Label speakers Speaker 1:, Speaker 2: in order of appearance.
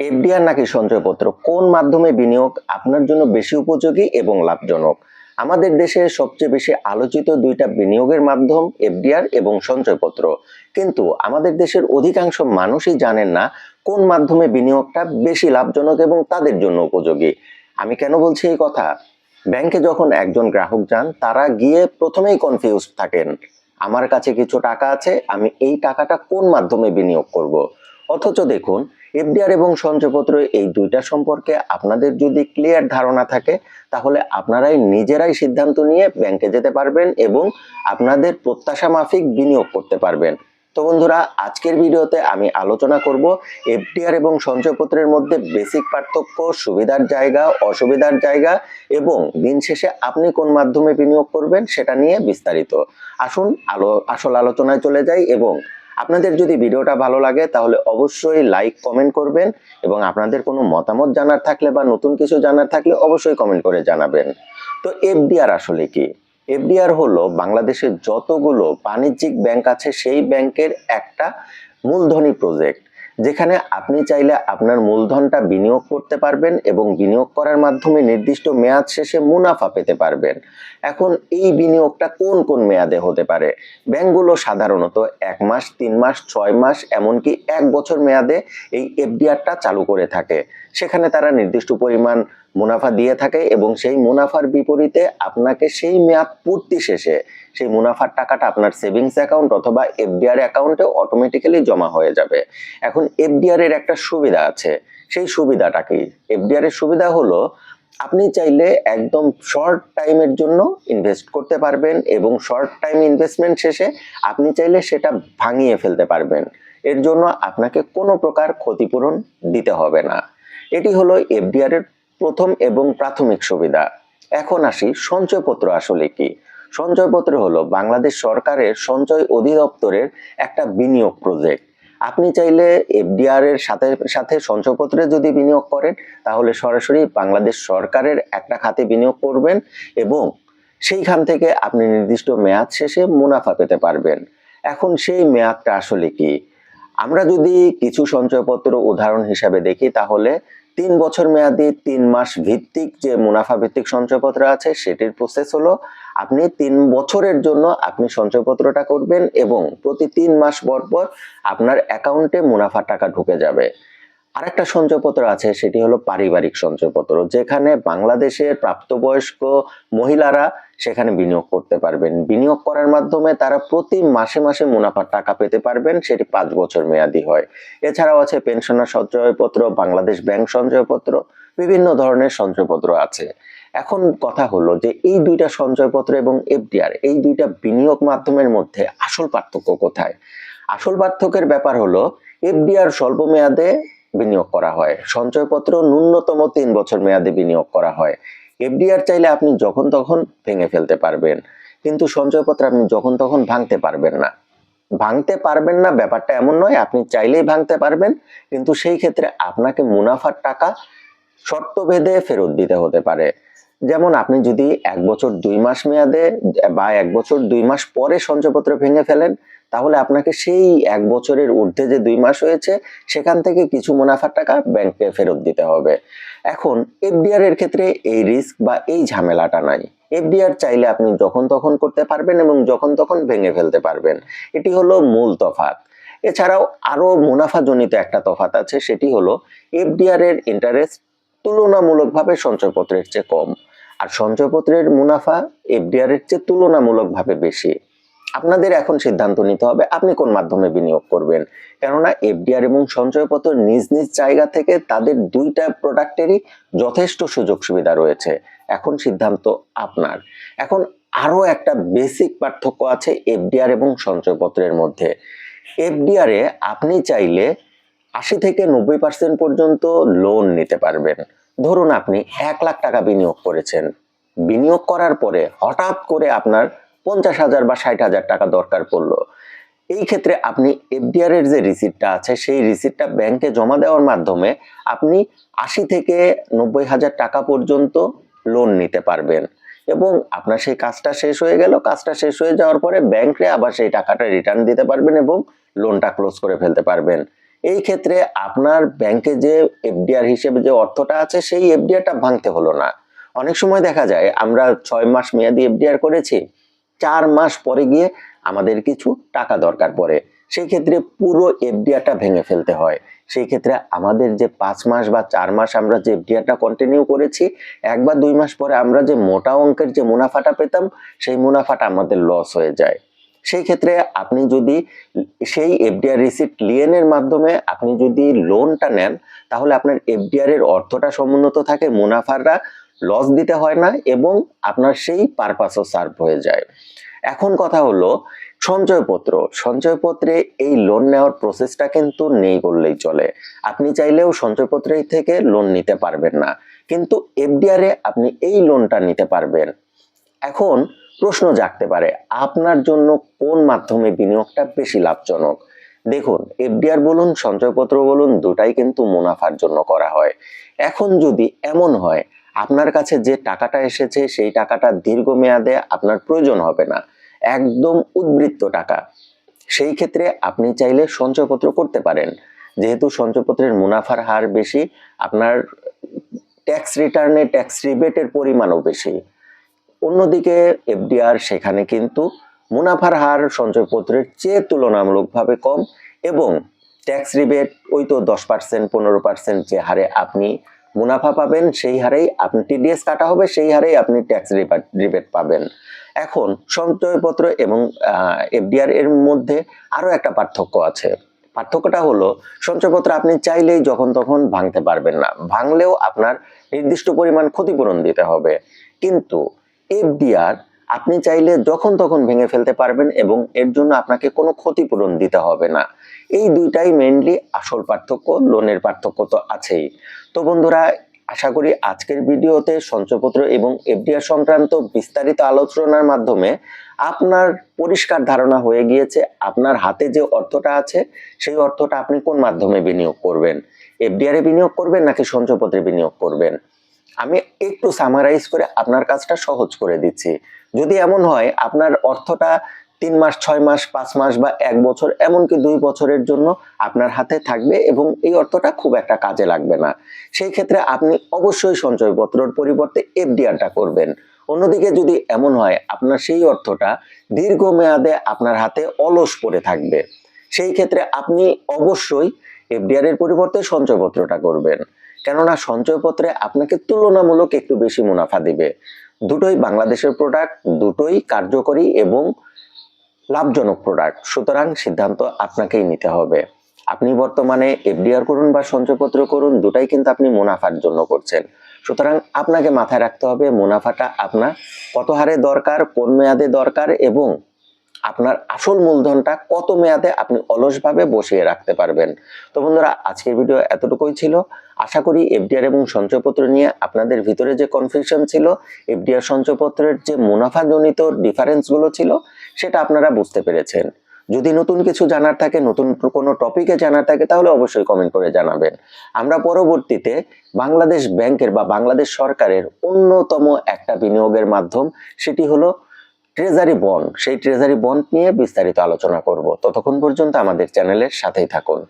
Speaker 1: FDR নাকি সঞ্চয়পত্র? কোন মাধ্যমে বিনিয়োগ আপনার জন্য বেশি উপযোগী এবং লাভজনক? আমাদের দেশে সবচেয়ে বেশি আলোচিত দুইটা বিনিয়োগের মাধ্যম এফডিআর এবং সঞ্চয়পত্র। কিন্তু আমাদের দেশের অধিকাংশ মানুষই জানেন না কোন মাধ্যমে বিনিয়োগটা বেশি লাভজনক এবং তাদের জন্য উপযোগী। আমি কেন বলছি এই কথা? ব্যাংকে যখন একজন গ্রাহক যান, তারা গিয়ে প্রথমেই কনফিউজ থাকেন, আমার কাছে কিছু টাকা আছে, আমি এই টাকাটা কোন মাধ্যমে বিনিয়োগ করব। অথচ দেখুন এফডিআর এবং সঞ্চয়পত্র এই দুইটা সম্পর্কে আপনাদের যদি ক্লিয়ার ধারণা থাকে, তাহলে আপনারাই নিজেরাই সিদ্ধান্ত নিয়ে ব্যাংকে যেতে পারবেন এবং আপনাদের প্রত্যাশা মাফিক বিনিয়োগ করতে পারবেন। তো বন্ধুরা, আজকের ভিডিওতে আমি আলোচনা করব এফডিআর এবং সঞ্চয়পত্রের মধ্যে বেসিক পার্থক্য, সুবিধার জায়গা, অসুবিধার জায়গা এবং দিন শেষে আপনি কোন মাধ্যমে বিনিয়োগ করবেন সেটা নিয়ে বিস্তারিত। আসুন, আলো আসল আলোচনায় চলে যাই এবং আপনাদের যদি ভিডিওটা ভালো লাগে, তাহলে অবশ্যই লাইক কমেন্ট করবেন এবং আপনাদের কোনো মতামত জানার থাকলে বা নতুন কিছু জানার থাকলে অবশ্যই কমেন্ট করে জানাবেন। তো এফডিআর আসলে কি? এফডিআর হলো বাংলাদেশের যতগুলো বাণিজ্যিক ব্যাংক আছে, সেই ব্যাংকের একটা মূলধনী প্রজেক্ট যেখানে আপনি চাইলে আপনার মূলধনটা বিনিয়োগ করতে পারবেন এবং বিনিয়োগ করার মাধ্যমে নির্দিষ্ট মেয়াদ শেষে মুনাফা পেতে পারবেন। এখন এই বিনিয়োগটা কোন কোন মেয়াদে হতে পারে? ব্যাংকগুলো সাধারণত এক মাস, তিন মাস, ছয় মাস, এমনকি এক বছর মেয়াদে এই এফডিআরটা চালু করে থাকে। সেখানে তারা নির্দিষ্ট পরিমাণ মুনাফা দিয়ে থাকে এবং সেই মুনাফার বিপরীতে আপনাকে সেই মেয়াদ পূর্তি শেষে সেই মুনাফার টাকাটা আপনার সেভিংস অ্যাকাউন্ট অথবা এফডিআর অ্যাকাউন্টে অটোমেটিক্যালি জমা হয়ে যাবে। এখন এফডিআর এর একটা সুবিধা আছে। সেই সুবিধাটা কি? এফডিআর এর সুবিধা হলো, আপনি চাইলে একদম শর্ট টাইমের জন্য ইনভেস্ট করতে পারবেন এবং শর্ট টাইম ইনভেস্টমেন্ট শেষে আপনি চাইলে সেটা ভাঙিয়ে ফেলতে পারবেন। এর জন্য আপনাকে কোনো প্রকার ক্ষতিপূরণ দিতে হবে না। এটি হলো এফডিআর এর প্রথম এবং প্রাথমিক সুবিধা। এখন আসি সঞ্চয়পত্র আসলে কি? সঞ্চয়পত্র হলো বাংলাদেশ সরকারের সঞ্চয় অধিদপ্তরের একটা বিনিয়োগ প্রজেক্ট। আপনি চাইলে এফডিআর এর সাথে সাথে সঞ্চয়পত্রে যদি বিনিয়োগ করেন, তাহলে সরাসরি বাংলাদেশ সরকারের একটা খাতে বিনিয়োগ করবেন এবং সেইখান থেকে আপনি নির্দিষ্ট মেয়াদ শেষে মুনাফা পেতে পারবেন। এখন সেই মেয়াদটা আসলে কি? আমরা যদি কিছু সঞ্চয়পত্র উদাহরণ হিসাবে দেখি, তাহলে তিন বছর মেয়াদি, তিন মাস ভিত্তিক যে মুনাফা ভিত্তিক সঞ্চয়পত্র আছে, সেটির প্রসেস হলো আপনি তিন বছরের জন্য আপনি সঞ্চয়পত্রটা করবেন এবং প্রতি তিন মাস পর পর আপনার অ্যাকাউন্টে মুনাফা টাকা ঢুকে যাবে। আরেকটা সঞ্চয়পত্র আছে, সেটি হলো পারিবারিক সঞ্চয়পত্র, যেখানে বাংলাদেশের প্রাপ্তবয়স্ক মহিলারা সেখানে বিনিয়োগ করতে পারবেন। বিনিয়োগ করার মাধ্যমে তারা প্রতি মাসে মাসে মুনাফার টাকা পেতে পারবেন, সেটি পাঁচ বছর মেয়াদি হয়। এছাড়াও আছে পেনশনার সঞ্চয়পত্র, বাংলাদেশ ব্যাংক সঞ্চয়পত্র, বিভিন্ন ধরনের সঞ্চয়পত্র আছে। এখন কথা হলো যে এই দুইটা সঞ্চয়পত্র এবং এফডিআর, এই দুইটা বিনিয়োগ মাধ্যমের মধ্যে আসল পার্থক্য কোথায়? আসল পার্থক্যের ব্যাপার হলো, এফডিআর স্বল্প মেয়াদে বিনিয়োগ করা হয়। সঞ্চয়পত্র ন্যূনতম তিন বছর মেয়াদে বিনিয়োগ করা হয়। এফডিআর চাইলে আপনি যখন তখন ভেঙে ফেলতে পারবেন। কিন্তু সঞ্চয়পত্র আপনি যখন তখন ভাঙতে পারবেন না। ভাঙতে পারবেন না, ব্যাপারটা এমন নয়, আপনি চাইলেই ভাঙতে পারবেন। কিন্তু সেই ক্ষেত্রে আপনাকে মুনাফার টাকা শর্ত ভেদে ফেরত দিতে হতে পারে। যেমন আপনি যদি এক বছর দুই মাস মেয়াদে বা এক বছর দুই মাস পরে সঞ্চয়পত্র ভেঙে ফেলেন, তাহলে আপনাকে সেই এক বছরের ঊর্ধ্বে যে দুই মাস হয়েছে, সেখান থেকে কিছু মুনাফার টাকা ব্যাংকে ফেরত দিতে হবে। এখন, এফডিআর এর ক্ষেত্রে এই রিস্ক বা এই ঝামেলাটা নাই। এফডিআর চাইলে আপনি যখন তখন করতে পারবেন এবং যখন তখন ভেঙে ফেলতে পারবেন। এটি হলো মূল তফাৎ। এছাড়াও আরও মুনাফাজনিত একটা তফাৎ আছে, সেটি হলো এফডিআর এর ইন্টারেস্ট তুলনামূলকভাবে সঞ্চয়পত্রের চেয়ে কম। আর সঞ্চয়পত্রের মুনাফা এফডিআর এর চেয়ে তুলনামূলকভাবে বেশি। আপনাদের এখন সিদ্ধান্ত নিতে হবে আপনি কোন মাধ্যমে বিনিয়োগ করবেন। কেননা এফডিআর এবং সঞ্চয়পত্র নিজ নিজ জায়গা থেকে তাদের দুইটা প্রোডাক্টেরই যথেষ্ট সুযোগ সুবিধা রয়েছে। এখন সিদ্ধান্ত আপনার। এখন আরও একটা বেসিক পার্থক্য আছে এফডিআর এবং সঞ্চয়পত্রের মধ্যে। এফডিআর আপনি চাইলে আশি থেকে নব্বই পার্সেন্ট পর্যন্ত লোন নিতে পারবেন। ধরুন আপনি এক লাখ টাকা বিনিয়োগ করেছেন। বিনিয়োগ করার পরে হঠাৎ করে আপনার পঞ্চাশ হাজার বা ষাট হাজার টাকা দরকার পড়ল। এই ক্ষেত্রে আপনি এফডিআর এর যে রিসিপ্টটা আছে, সেই রিসিপ্টটা ব্যাংকে জমা দেওয়ার মাধ্যমে আপনি আশি থেকে নব্বই হাজার টাকা পর্যন্ত লোন নিতে পারবেন। এবং আপনার সেই কাজটা শেষ হয়ে গেল, কাজটা শেষ হয়ে যাওয়ার পরে ব্যাংকে আবার সেই টাকাটা রিটার্ন দিতে পারবেন এবং লোনটা ক্লোজ করে ফেলতে পারবেন। এই ক্ষেত্রে আপনার ব্যাংকে যে এফডিআর হিসেবে যে অর্থটা আছে, সেই এফডিআরটা ভাঙতে হলো না। অনেক সময় দেখা যায়, আমরা ছয় মাস মেয়াদি এফডিআর করেছি, চার মাস পরে গিয়ে আমাদের কিছু টাকা দরকার পড়ে। সেই ক্ষেত্রে পুরো এফডিআরটা ভেঙে ফেলতে হয়। সেই ক্ষেত্রে আমাদের যে পাঁচ মাস বা চার মাস আমরা যে এফডিআরটা কন্টিনিউ করেছি, এক বা দুই মাস পরে আমরা যে মোটা অঙ্কের যে মুনাফাটা পেতাম, সেই মুনাফাটা আমাদের লস হয়ে যায়। সেই ক্ষেত্রে আপনি যদি সেই এফডিআর রিসিপ্ট লিয়েনের মাধ্যমে আপনি যদি লোনটা নেন, তাহলে আপনার এফডিআর এর অর্থটা সমুন্নত থাকে, মুনাফাররা লস দিতে হয় না এবং আপনার সেই পারপাসও সার্ভ হয়ে যায়। এখন কথা হলো সঞ্চয়পত্র। সঞ্চয়পত্রে এই লোন নেওয়ার প্রসেসটা কিন্তু নেই বললেই চলে। আপনি চাইলেও সঞ্চয়পত্রে থেকে লোন নিতে পারবেন না। কিন্তু এফডিআর আপনি এই লোনটা নিতে পারবেন। এখন প্রশ্ন জাগতে পারে, আপনার জন্য কোন মাধ্যমে বিনিয়োগটা বেশি লাভজনক? দেখুন, এফডিআর বলুন, সঞ্চয়পত্র বলুন, দুটাই কিন্তু মুনাফার জন্য করা হয়। এখন যদি এমন হয়, আপনার কাছে যে টাকাটা এসেছে, সেই টাকাটা দীর্ঘমেয়াদে আপনার প্রয়োজন হবে না। একদম উদ্বৃত্ত টাকা। সেই ক্ষেত্রে আপনি চাইলে সঞ্চয়পত্র করতে পারেন। যেহেতু সঞ্চয়পত্রের মুনাফার হার বেশি, আপনার ট্যাক্স রিটার্নে ট্যাক্স রিবেটের পরিমাণও বেশি। অন্যদিকে এফডিআর সেখানে কিন্তু মুনাফার হার সঞ্চয়পত্রের চেয়ে তুলনামূলকভাবে কম এবং ট্যাক্স রিবেট ওই তো দশ পার্সেন্ট পনেরো পার্সেন্ট যে হারে আপনি মুনাফা পাবেন, সেই হারেই আপনি টিডিএস কাটা হবে, সেই হারেই আপনি ট্যাক্স রিবেট পাবেন। এখন সঞ্চয়পত্র এবং এফডিআর এর মধ্যে আরও একটা পার্থক্য আছে। পার্থক্যটা হলো সঞ্চয়পত্র আপনি চাইলেই যখন তখন ভাঙতে পারবেন না। ভাঙলেও আপনার নির্দিষ্ট পরিমাণ ক্ষতিপূরণ দিতে হবে। কিন্তু এফডিআর, আপনি চাইলে যখন তখন ভেঙে ফেলতে পারবেন এবং এর জন্য আপনাকে কোনো ক্ষতিপূরণ দিতে হবে না। এই দুইটাই মেনলি আসল পার্থক্য লোনের পার্থক্য তো আছেই। তো বন্ধুরা, আশা করি আজকের ভিডিওতে সঞ্চয়পত্র এবং এফডিআর সংক্রান্ত বিস্তারিত আলোচনার মাধ্যমে আপনার পরিষ্কার ধারণা হয়ে গিয়েছে, আপনার হাতে যে অর্থটা আছে, সেই অর্থটা আপনি কোন মাধ্যমে বিনিয়োগ করবেন? এফডিআর বিনিয়োগ করবেন নাকি সঞ্চয়পত্রে বিনিয়োগ করবেন? আমি একটু সামারাইজ করে আপনার কাজটা সহজ করে দিচ্ছি। যদি এমন হয়, আপনার অর্থটা তিন মাস, ছয় মাস, পাঁচ মাস বা এক বছর, এমনকি দুই বছরের জন্য আপনার হাতে থাকবে এবং এই অর্থটা খুব একটা কাজে লাগবে না। সেই ক্ষেত্রে আপনি অবশ্যই সঞ্চয়পত্রর পরিবর্তে এফডিআরটা করবেন। অন্যদিকে যদি এমন হয়, আপনার সেই অর্থটা দীর্ঘমেয়াদে আপনার হাতে অলস পড়ে থাকবে। সেই ক্ষেত্রে আপনি অবশ্যই এফডিআর এর পরিবর্তে সঞ্চয়পত্রটা করবেন। কেননা সঞ্চয়পত্রে আপনাকে তুলনামূলক একটু বেশি মুনাফা দিবে। দুটোই বাংলাদেশের প্রোডাক্ট দুটোই কার্যকরী এবং লাভজনক প্রোডাক্ট সুতরাং সিদ্ধান্ত আপনাকেই নিতে হবে। আপনি বর্তমানে এফডিআর করুন বা সঞ্চয়পত্র করুন, দুটাই কিন্তু আপনি মুনাফার জন্য করছেন। সুতরাং আপনাকে মাথায় রাখতে হবে মুনাফাটা আপনার কত হারে দরকার, কোন মেয়াদে দরকার এবং আপনার আসল মূলধনটা কত মেয়াদে আপনি অলসভাবে বসিয়ে রাখতে পারবেন। তো বন্ধুরা, আজকের ভিডিও এতটুকুই ছিল। আশা করি এফডিআর এবং সঞ্চয়পত্র নিয়ে আপনাদের ভিতরে যে কনফিউশন ছিল এফডিআর সঞ্চয়পত্রের যে মুনাফাজনিত ডিফারেন্সগুলো ছিল, সেটা আপনারা বুঝতে পেরেছেন। যদি নতুন কিছু জানার থাকে, নতুন কোনো টপিকে জানার থাকে, তাহলে অবশ্যই কমেন্ট করে জানাবেন। আমরা পরবর্তীতে বাংলাদেশ ব্যাংকের বা বাংলাদেশ সরকারের অন্যতম একটা বিনিয়োগের মাধ্যম, সেটি হলো ট্রেজারি বন্ড সেই ট্রেজারি বন্ড নিয়ে বিস্তারিত আলোচনা করব। ততক্ষণ পর্যন্ত আমাদের চ্যানেলের সাথেই থাকুন।